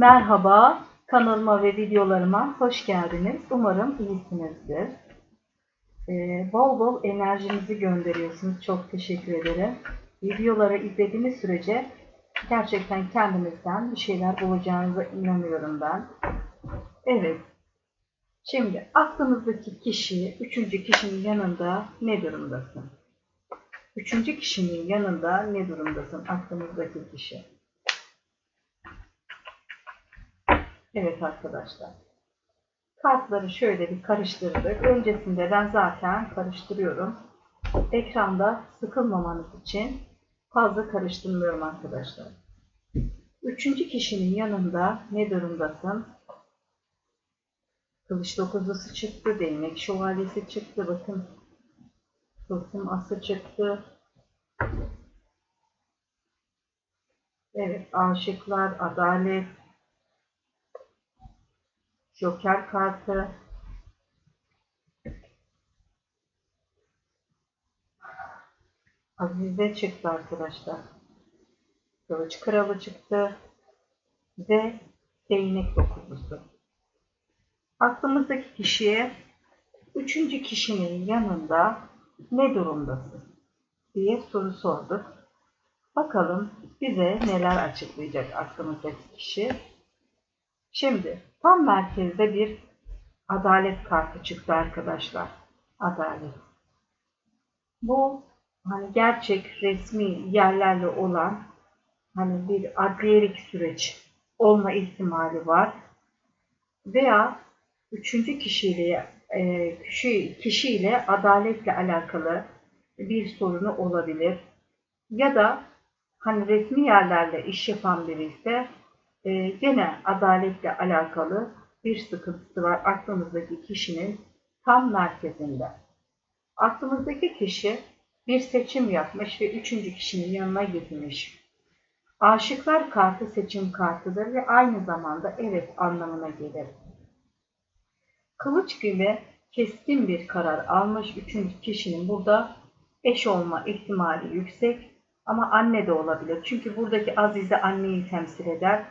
Merhaba, kanalıma ve videolarıma hoş geldiniz. Umarım iyisinizdir. Ee, bol bol enerjinizi gönderiyorsunuz. Çok teşekkür ederim. Videoları izlediğiniz sürece gerçekten kendinizden bir şeyler bulacağınıza inanıyorum ben. Evet. Şimdi aklınızdaki kişi, üçüncü kişinin yanında ne durumdasın? Üçüncü kişinin yanında ne durumdasın aklınızdaki kişi? Evet arkadaşlar. Kartları şöyle bir karıştırdık. Öncesinde ben zaten karıştırıyorum. Ekranda sıkılmamanız için fazla karıştırmıyorum arkadaşlar. Üçüncü kişinin yanında ne durumdasın? Kılıç dokuzlusu çıktı, değnek şövalyesi çıktı. Bakın tılsım ası çıktı. Evet, aşıklar, adalet, Joker kartı. Azize çıktı arkadaşlar. Kılıç kralı çıktı. Ve değnek dokuzlusu. Aklımızdaki kişiye üçüncü kişinin yanında ne durumdasın diye soru sorduk. Bakalım bize neler açıklayacak aklımızdaki kişi. Şimdi tam merkezde bir adalet kartı çıktı arkadaşlar. Adalet. Bu hani gerçek resmi yerlerle olan hani bir adliyelik süreç olma ihtimali var. Veya üçüncü kişiyle e, kişi, kişiyle adaletle alakalı bir sorunu olabilir. Ya da hani resmi yerlerle iş yapan biri ise e, gene adaletle alakalı bir sıkıntısı var aklımızdaki kişinin tam merkezinde. Aklımızdaki kişi bir seçim yapmış ve üçüncü kişinin yanına gitmiş. Aşıklar kartı seçim kartıdır ve aynı zamanda evet anlamına gelir. Kılıç gibi keskin bir karar almış üçüncü kişinin burada eş olma ihtimali yüksek ama anne de olabilir. Çünkü buradaki Azize anneyi temsil eder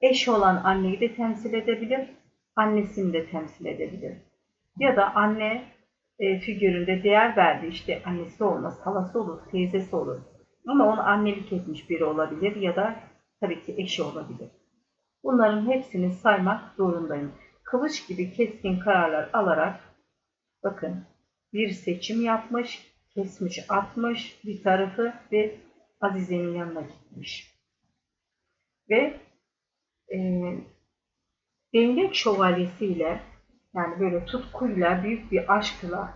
eş olan anneyi de temsil edebilir, annesini de temsil edebilir. Ya da anne e, figüründe değer verdi işte annesi olmaz, halası olur, teyzesi olur. Ama onu annelik etmiş biri olabilir ya da tabii ki eşi olabilir. Bunların hepsini saymak zorundayım. Kılıç gibi keskin kararlar alarak bakın bir seçim yapmış, kesmiş, atmış bir tarafı ve Azize'nin yanına gitmiş. Ve e, Değnek şövalyesiyle yani böyle tutkuyla, büyük bir aşkla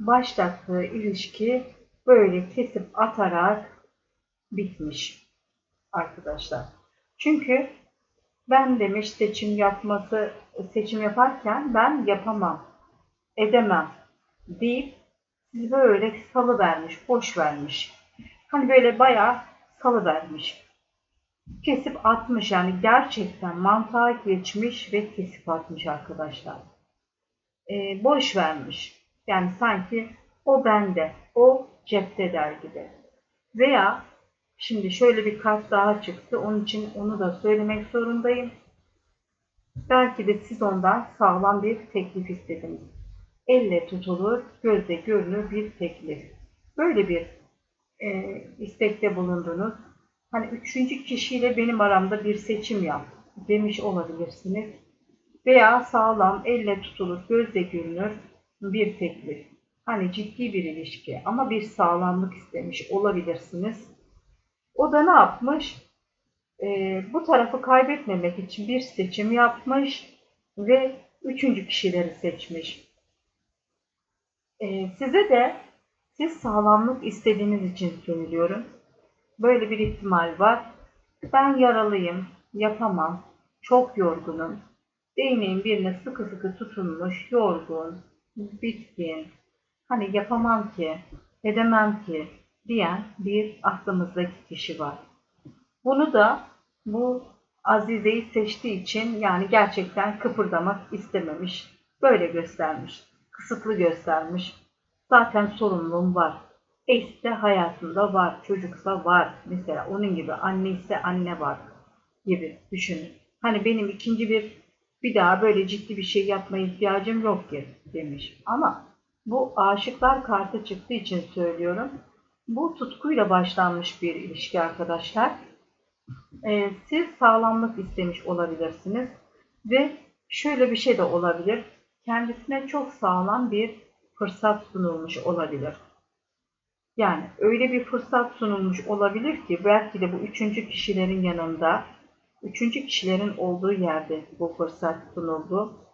başlattığı ilişki böyle kesip atarak bitmiş arkadaşlar. Çünkü ben demiş seçim yapması, seçim yaparken ben yapamam, edemem deyip sizi böyle salı vermiş, boş vermiş. Hani böyle bayağı salı vermiş kesip atmış yani gerçekten mantığa geçmiş ve kesip atmış arkadaşlar. Ee, boş vermiş. Yani sanki o bende, o cepte der gibi. Veya şimdi şöyle bir kart daha çıktı. Onun için onu da söylemek zorundayım. Belki de siz ondan sağlam bir teklif istediniz. Elle tutulur, gözle görünür bir teklif. Böyle bir e, istekte bulundunuz hani üçüncü kişiyle benim aramda bir seçim yap demiş olabilirsiniz. Veya sağlam, elle tutulur, gözle görünür bir teklif. Hani ciddi bir ilişki ama bir sağlamlık istemiş olabilirsiniz. O da ne yapmış? Ee, bu tarafı kaybetmemek için bir seçim yapmış ve üçüncü kişileri seçmiş. Ee, size de siz sağlamlık istediğiniz için söylüyorum Böyle bir ihtimal var. Ben yaralıyım, yapamam, çok yorgunum. Değneğin birine sıkı sıkı tutunmuş, yorgun, bitkin, hani yapamam ki, edemem ki diyen bir aklımızdaki kişi var. Bunu da bu Azize'yi seçtiği için yani gerçekten kıpırdamak istememiş. Böyle göstermiş. Kısıtlı göstermiş. Zaten sorumluluğum var. Eş de hayatında var, çocuksa var. Mesela onun gibi anne ise anne var gibi düşünün. Hani benim ikinci bir bir daha böyle ciddi bir şey yapmaya ihtiyacım yok ki demiş. Ama bu aşıklar kartı çıktığı için söylüyorum. Bu tutkuyla başlanmış bir ilişki arkadaşlar. Ee, siz sağlamlık istemiş olabilirsiniz ve şöyle bir şey de olabilir. Kendisine çok sağlam bir fırsat sunulmuş olabilir. Yani öyle bir fırsat sunulmuş olabilir ki belki de bu üçüncü kişilerin yanında, üçüncü kişilerin olduğu yerde bu fırsat sunuldu.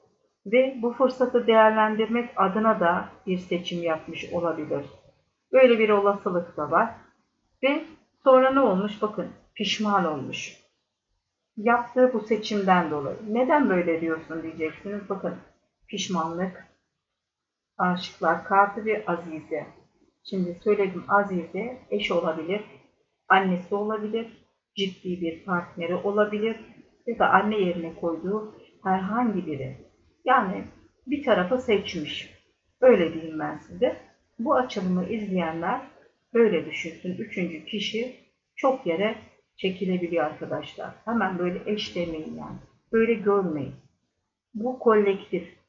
Ve bu fırsatı değerlendirmek adına da bir seçim yapmış olabilir. Böyle bir olasılık da var. Ve sonra ne olmuş? Bakın pişman olmuş. Yaptığı bu seçimden dolayı. Neden böyle diyorsun diyeceksiniz. Bakın pişmanlık, aşıklar kartı ve azize. Şimdi söyledim Azize eş olabilir, annesi olabilir, ciddi bir partneri olabilir ya da anne yerine koyduğu herhangi biri. Yani bir tarafı seçmiş. Öyle diyeyim ben size. Bu açılımı izleyenler böyle düşünsün. Üçüncü kişi çok yere çekilebiliyor arkadaşlar. Hemen böyle eş demeyin yani. Böyle görmeyin. Bu kolektif.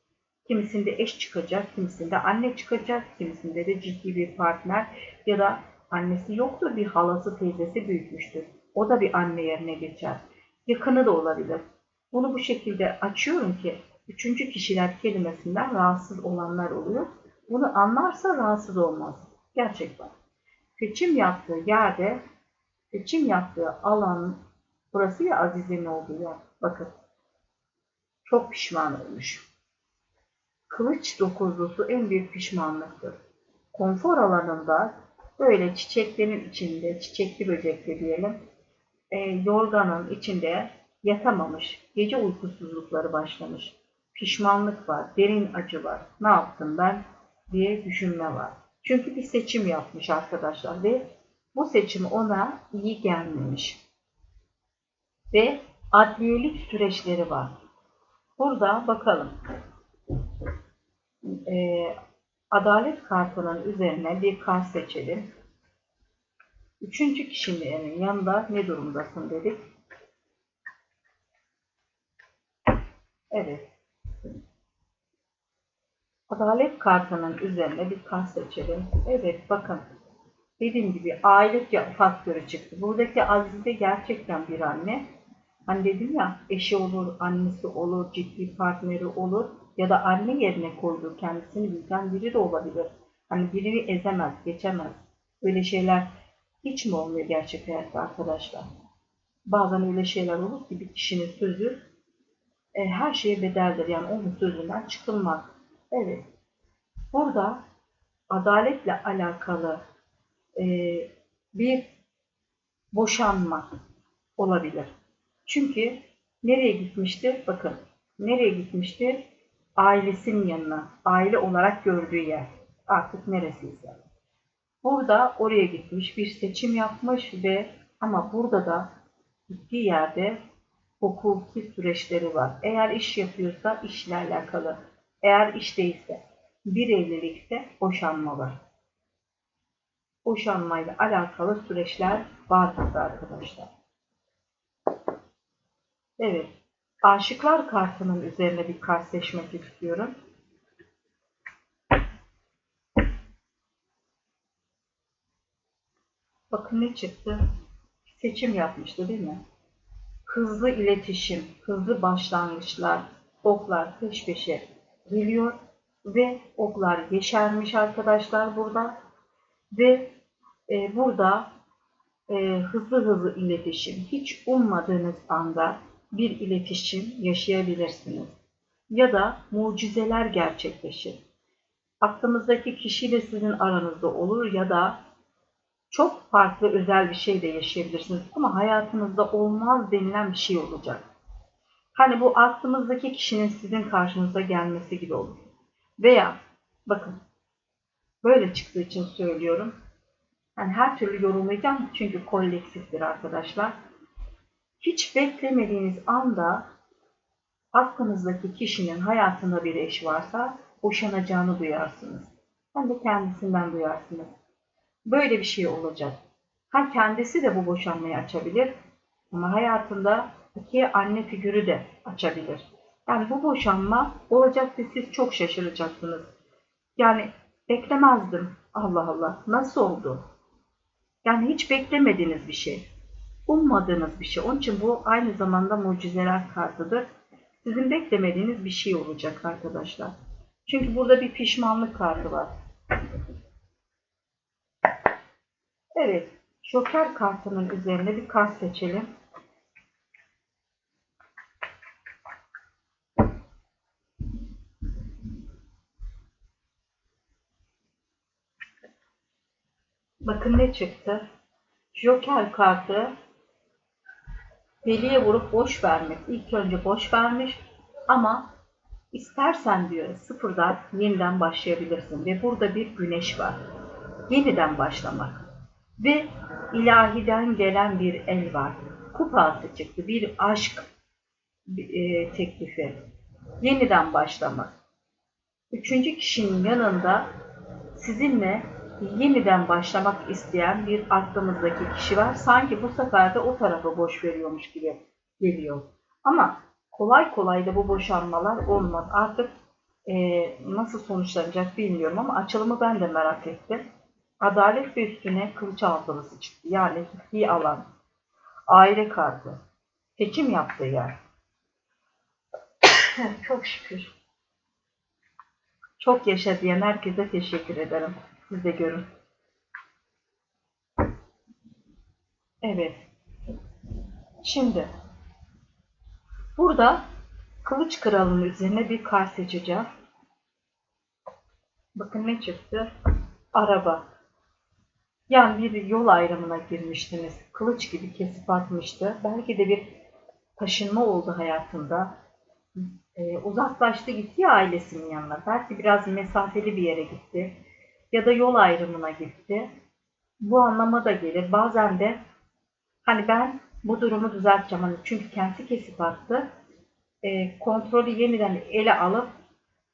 Kimisinde eş çıkacak, kimisinde anne çıkacak, kimisinde de ciddi bir partner ya da annesi yoktur bir halası teyzesi büyütmüştür. O da bir anne yerine geçer. Yakını da olabilir. Bunu bu şekilde açıyorum ki üçüncü kişiler kelimesinden rahatsız olanlar oluyor. Bunu anlarsa rahatsız olmaz. Gerçekten. Seçim yaptığı yerde, seçim yaptığı alan, burası ya Azize'nin olduğu yer. Bakın. Çok pişman olmuş. Kılıç dokuzlusu en büyük pişmanlıktır. Konfor alanında böyle çiçeklerin içinde, çiçekli böcekli diyelim, e, yorganın içinde yatamamış, gece uykusuzlukları başlamış, pişmanlık var, derin acı var, ne yaptım ben diye düşünme var. Çünkü bir seçim yapmış arkadaşlar ve bu seçim ona iyi gelmemiş. Ve adliyelik süreçleri var. Burada bakalım e, adalet kartının üzerine bir kart seçelim. Üçüncü kişinin yanında ne durumdasın dedik. Evet. Adalet kartının üzerine bir kart seçelim. Evet bakın. Dediğim gibi aile faktörü çıktı. Buradaki Azize gerçekten bir anne. Hani dedim ya eşi olur, annesi olur, ciddi partneri olur ya da anne yerine koyduğu kendisini büyüten biri de olabilir. Hani birini ezemez, geçemez. Böyle şeyler hiç mi olmuyor gerçek hayatta arkadaşlar? Bazen öyle şeyler olur ki bir kişinin sözü e, her şeye bedeldir. Yani onun sözünden çıkılmaz. Evet. Burada adaletle alakalı e, bir boşanma olabilir. Çünkü nereye gitmiştir? Bakın nereye gitmiştir? Ailesinin yanına, aile olarak gördüğü yer. Artık neresiyse. Burada oraya gitmiş, bir seçim yapmış ve ama burada da gittiği yerde hukuki süreçleri var. Eğer iş yapıyorsa işle alakalı. Eğer iş değilse, bir evlilikse boşanma var. Boşanmayla alakalı süreçler var burada arkadaşlar. Evet. Aşıklar kartının üzerine bir kart seçmek istiyorum. Bakın ne çıktı? Seçim yapmıştı değil mi? Hızlı iletişim, hızlı başlangıçlar, oklar peş peşe geliyor ve oklar yeşermiş arkadaşlar burada. Ve e, burada e, hızlı hızlı iletişim, hiç ummadığınız anda bir iletişim yaşayabilirsiniz. Ya da mucizeler gerçekleşir. Aklımızdaki kişiyle sizin aranızda olur ya da çok farklı özel bir şey de yaşayabilirsiniz. Ama hayatınızda olmaz denilen bir şey olacak. Hani bu aklımızdaki kişinin sizin karşınıza gelmesi gibi olur. Veya bakın böyle çıktığı için söylüyorum. Yani her türlü yorumlayacağım çünkü kolektiftir arkadaşlar. Hiç beklemediğiniz anda aklınızdaki kişinin hayatında bir eş varsa boşanacağını duyarsınız. Hem de kendisinden duyarsınız. Böyle bir şey olacak. Ha kendisi de bu boşanmayı açabilir ama hayatında İkiye anne figürü de açabilir. Yani bu boşanma olacak ve siz çok şaşıracaksınız. Yani beklemezdim. Allah Allah. Nasıl oldu? Yani hiç beklemediğiniz bir şey. Ummadığınız bir şey. Onun için bu aynı zamanda mucizeler kartıdır. Sizin beklemediğiniz bir şey olacak arkadaşlar. Çünkü burada bir pişmanlık kartı var. Evet. Joker kartının üzerine bir kart seçelim. Bakın ne çıktı? Joker kartı deliye vurup boş vermek. İlk önce boş vermiş ama istersen diyor sıfırdan yeniden başlayabilirsin. Ve burada bir güneş var. Yeniden başlamak. Ve ilahiden gelen bir el var. Kupası çıktı. Bir aşk e, teklifi. Yeniden başlamak. Üçüncü kişinin yanında sizinle yeniden başlamak isteyen bir aklımızdaki kişi var. Sanki bu sefer de o tarafa boş veriyormuş gibi geliyor. Ama kolay kolay da bu boşanmalar olmaz. Artık e, nasıl sonuçlanacak bilmiyorum ama açılımı ben de merak ettim. Adalet ve üstüne kılıç altılısı çıktı. Yani gittiği alan, aile kartı, seçim yaptığı yer. Çok şükür. Çok yaşa diyen herkese teşekkür ederim. Siz de görün. Evet. Şimdi burada kılıç kralının üzerine bir kar seçeceğim. Bakın ne çıktı? Araba. Yani bir yol ayrımına girmiştiniz. Kılıç gibi kesip atmıştı. Belki de bir taşınma oldu hayatında. Ee, uzaklaştı gitti ya ailesinin yanına. Belki biraz mesafeli bir yere gitti ya da yol ayrımına gitti. Bu anlama da gelir. Bazen de hani ben bu durumu düzelteceğim. Hani çünkü kendisi kesip attı. E, kontrolü yeniden ele alıp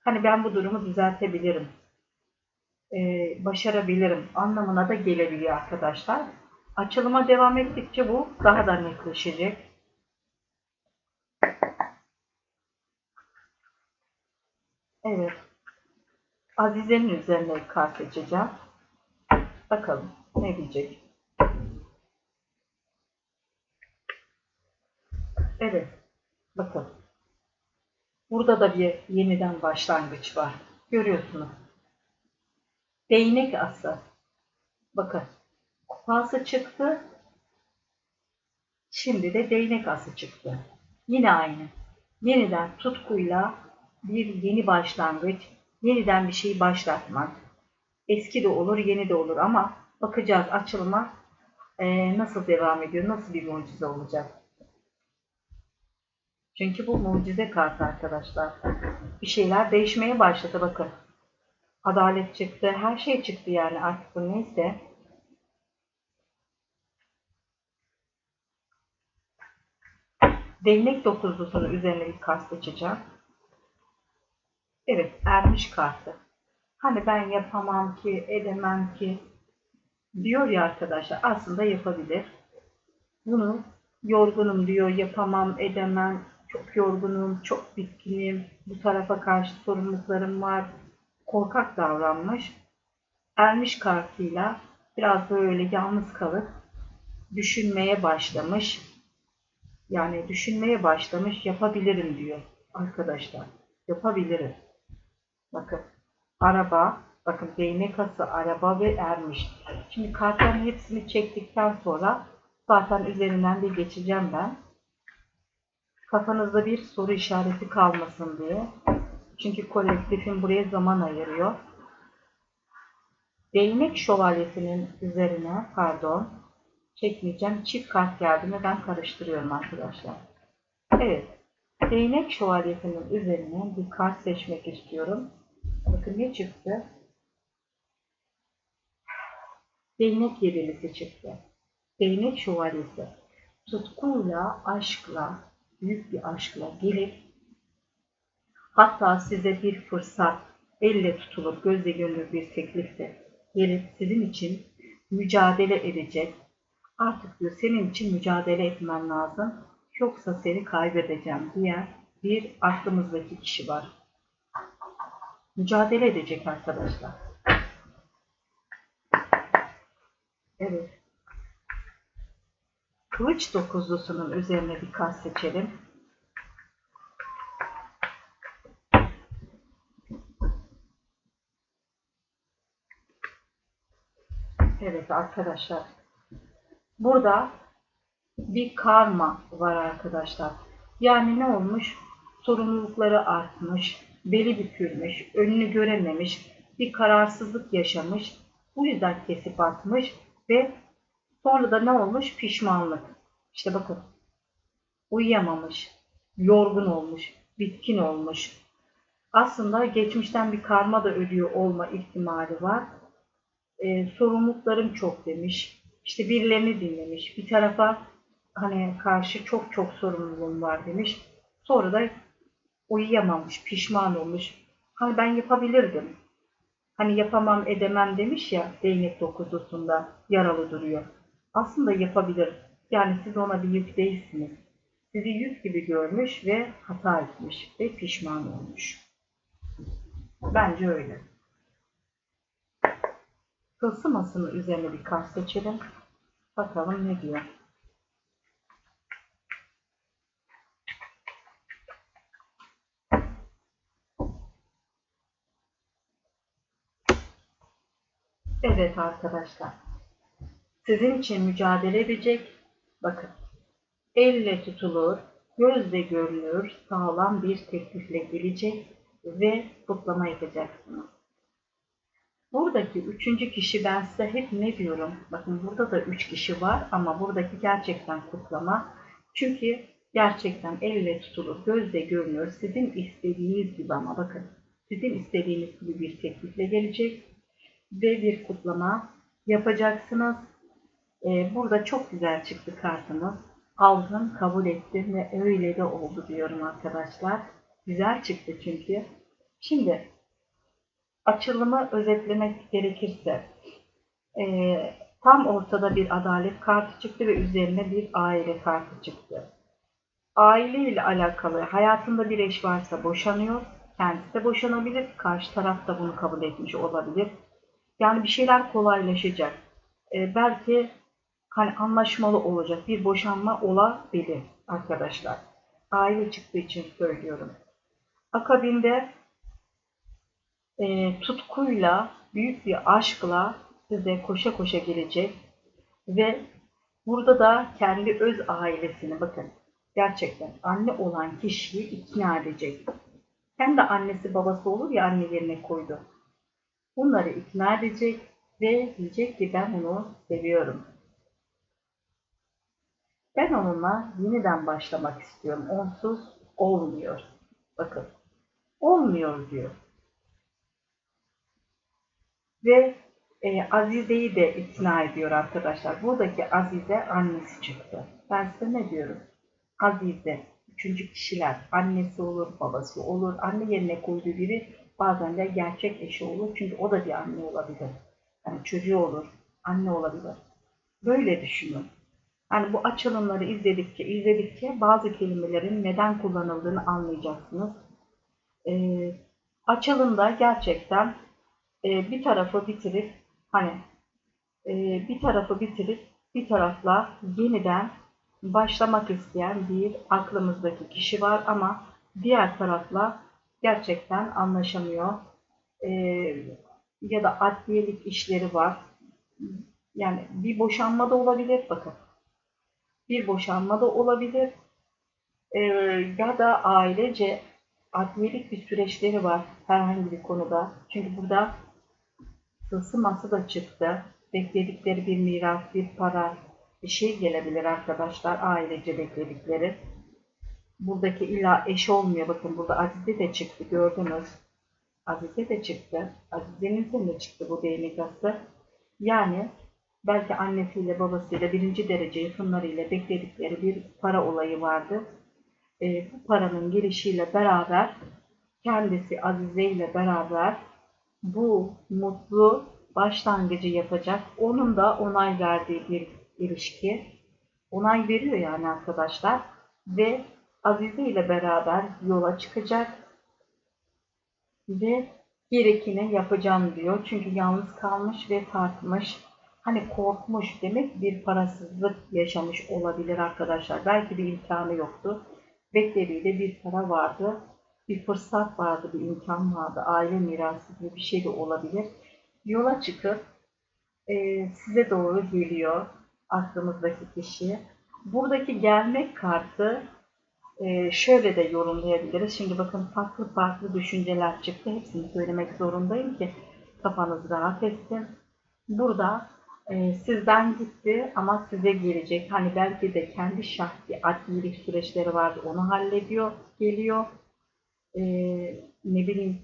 hani ben bu durumu düzeltebilirim. E, başarabilirim anlamına da gelebiliyor arkadaşlar. Açılıma devam ettikçe bu daha da netleşecek. Evet. Azize'nin üzerine kart seçeceğim. Bakalım ne diyecek. Evet. Bakın. Burada da bir yeniden başlangıç var. Görüyorsunuz. Değnek ası. Bakın. Kupası çıktı. Şimdi de değnek ası çıktı. Yine aynı. Yeniden tutkuyla bir yeni başlangıç, yeniden bir şeyi başlatmak. Eski de olur, yeni de olur ama bakacağız açılıma e, nasıl devam ediyor, nasıl bir mucize olacak. Çünkü bu mucize kartı arkadaşlar. Bir şeyler değişmeye başladı bakın. Adalet çıktı, her şey çıktı yani artık bu neyse. Değnek dokuzlusunun üzerine bir kart seçeceğim. Evet, ermiş kartı. Hani ben yapamam ki, edemem ki diyor ya arkadaşlar. Aslında yapabilir. Bunu yorgunum diyor, yapamam, edemem, çok yorgunum, çok bitkinim, bu tarafa karşı sorumluluklarım var. Korkak davranmış. Ermiş kartıyla biraz böyle yalnız kalıp düşünmeye başlamış. Yani düşünmeye başlamış, yapabilirim diyor arkadaşlar. Yapabilirim. Bakın araba, bakın değnek kası, araba ve ermiş. Şimdi kartların hepsini çektikten sonra zaten üzerinden bir geçeceğim ben. Kafanızda bir soru işareti kalmasın diye. Çünkü kolektifin buraya zaman ayırıyor. Değnek şövalyesinin üzerine, pardon, çekmeyeceğim. Çift kart geldi ve ben karıştırıyorum arkadaşlar. Evet. Değnek şövalyesinin üzerine bir kart seçmek istiyorum. Bakın ne çıktı? Değnek yedilisi çıktı. Değnek şövalyesi. Tutkuyla, aşkla, büyük bir aşkla gelip hatta size bir fırsat elle tutulup gözle görülür bir teklifte gelip sizin için mücadele edecek. Artık diyor senin için mücadele etmen lazım. yoksa seni kaybedeceğim diyen bir aklımızdaki kişi var. Mücadele edecek arkadaşlar. Evet. Kılıç dokuzlusunun üzerine bir kart seçelim. Evet arkadaşlar. Burada bir karma var arkadaşlar. Yani ne olmuş? Sorumlulukları artmış, beli bükülmüş, önünü görememiş, bir kararsızlık yaşamış. Bu yüzden kesip atmış ve sonra da ne olmuş? Pişmanlık. İşte bakın. Uyuyamamış, yorgun olmuş, bitkin olmuş. Aslında geçmişten bir karma da ödüyor olma ihtimali var. Ee, sorumluluklarım çok demiş. İşte birilerini dinlemiş. Bir tarafa hani karşı çok çok sorumluluğum var demiş. Sonra da uyuyamamış, pişman olmuş. Hani ben yapabilirdim. Hani yapamam edemem demiş ya değnek dokuzusunda yaralı duruyor. Aslında yapabilir. Yani siz ona bir yük değilsiniz. Sizi yük gibi görmüş ve hata etmiş ve pişman olmuş. Bence öyle. Tılsım asını üzerine bir kart seçelim. Bakalım ne diyor. Evet arkadaşlar. Sizin için mücadele edecek. Bakın. Elle tutulur, gözle görünür, sağlam bir teklifle gelecek ve kutlama yapacaksınız. Buradaki üçüncü kişi ben size hep ne diyorum? Bakın burada da üç kişi var ama buradaki gerçekten kutlama. Çünkü gerçekten elle tutulur, gözle görünür. Sizin istediğiniz gibi ama bakın. Sizin istediğiniz gibi bir teklifle gelecek ve bir kutlama yapacaksınız. Ee, burada çok güzel çıktı kartımız. Aldım, kabul ettim ve öyle de oldu diyorum arkadaşlar. Güzel çıktı çünkü. Şimdi açılımı özetlemek gerekirse e, tam ortada bir adalet kartı çıktı ve üzerine bir aile kartı çıktı. Aile ile alakalı hayatında bir eş varsa boşanıyor. Kendisi de boşanabilir. Karşı taraf da bunu kabul etmiş olabilir. Yani bir şeyler kolaylaşacak. E, belki hani anlaşmalı olacak bir boşanma olabilir arkadaşlar. Aile çıktığı için söylüyorum. Akabinde e, tutkuyla, büyük bir aşkla size koşa koşa gelecek ve burada da kendi öz ailesini bakın gerçekten anne olan kişiyi ikna edecek. Hem de annesi babası olur ya anne yerine koydu. Bunları ikna edecek ve diyecek ki ben onu seviyorum. Ben onunla yeniden başlamak istiyorum. Onsuz olmuyor. Bakın. Olmuyor diyor. Ve e, Azize'yi de ikna ediyor arkadaşlar. Buradaki Azize annesi çıktı. Ben size ne diyorum? Azize, üçüncü kişiler, annesi olur, babası olur, anne yerine koyduğu biri bazen de gerçek eşi olur. Çünkü o da bir anne olabilir. Yani çocuğu olur, anne olabilir. Böyle düşünün. Yani bu açılımları izledikçe, izledikçe bazı kelimelerin neden kullanıldığını anlayacaksınız. Ee, açılımda gerçekten e, bir tarafı bitirip hani e, bir tarafı bitirip bir tarafla yeniden başlamak isteyen bir aklımızdaki kişi var ama diğer tarafla gerçekten anlaşamıyor. E, ya da adliyelik işleri var. Yani bir boşanma da olabilir bakın. Bir boşanma da olabilir. E, ya da ailece adliyelik bir süreçleri var herhangi bir konuda. Çünkü burada tılsıması da çıktı. Bekledikleri bir miras, bir para, bir şey gelebilir arkadaşlar. Ailece bekledikleri. Buradaki illa eş olmuyor. Bakın burada Azize de çıktı gördünüz. Azize de çıktı. Azize'nin de çıktı bu değnek ası. Yani belki annesiyle babasıyla birinci derece yakınlarıyla bekledikleri bir para olayı vardı. E, bu paranın gelişiyle beraber kendisi Azize ile beraber bu mutlu başlangıcı yapacak. Onun da onay verdiği bir ilişki. Onay veriyor yani arkadaşlar. ve Azize ile beraber yola çıkacak ve gerekeni yapacağım diyor. Çünkü yalnız kalmış ve tartmış. Hani korkmuş demek bir parasızlık yaşamış olabilir arkadaşlar. Belki bir imkanı yoktu. Beklediği de bir para vardı. Bir fırsat vardı, bir imkan vardı. Aile mirası gibi bir şey de olabilir. Yola çıkıp e, size doğru geliyor aklımızdaki kişi. Buradaki gelmek kartı e, şöyle de yorumlayabiliriz. Şimdi bakın farklı farklı düşünceler çıktı. Hepsini söylemek zorundayım ki kafanız rahat etsin. Burada e, sizden gitti ama size gelecek. Hani belki de kendi şahsi adlilik süreçleri vardı. Onu hallediyor, geliyor. E, ne bileyim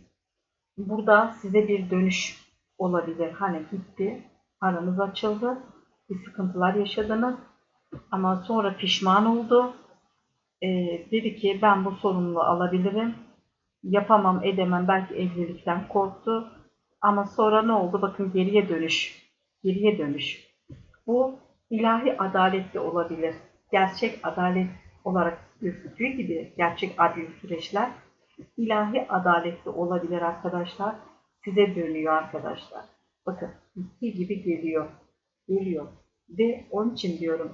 burada size bir dönüş olabilir. Hani gitti, aranız açıldı, bir sıkıntılar yaşadınız ama sonra pişman oldu. E, dedi ki ben bu sorumluluğu alabilirim. Yapamam, edemem. Belki evlilikten korktu. Ama sonra ne oldu? Bakın geriye dönüş. Geriye dönüş. Bu ilahi adaletli olabilir. Gerçek adalet olarak gözüktüğü gibi gerçek adli süreçler ilahi adaletli olabilir arkadaşlar. Size dönüyor arkadaşlar. Bakın iki gibi geliyor. Geliyor. Ve onun için diyorum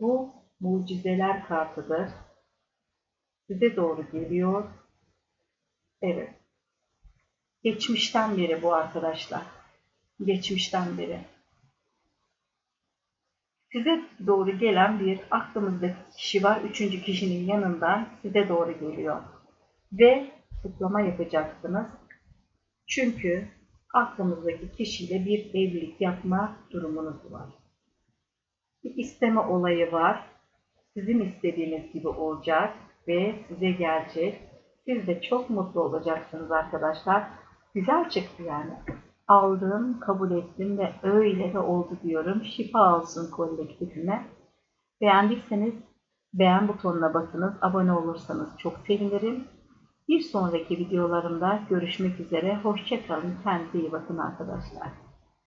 bu mucizeler kartıdır. Size doğru geliyor. Evet. Geçmişten beri bu arkadaşlar. Geçmişten beri. Size doğru gelen bir aklımızdaki kişi var. Üçüncü kişinin yanından size doğru geliyor. Ve kutlama yapacaksınız. Çünkü aklımızdaki kişiyle bir evlilik yapma durumunuz var. Bir isteme olayı var. Sizin istediğiniz gibi olacak ve size gelecek. Siz de çok mutlu olacaksınız arkadaşlar. Güzel çıktı yani. Aldım, kabul ettim ve öyle de oldu diyorum. Şifa olsun kolektifime. Beğendiyseniz beğen butonuna basınız. Abone olursanız çok sevinirim. Bir sonraki videolarımda görüşmek üzere. Hoşçakalın. Kendinize iyi bakın arkadaşlar.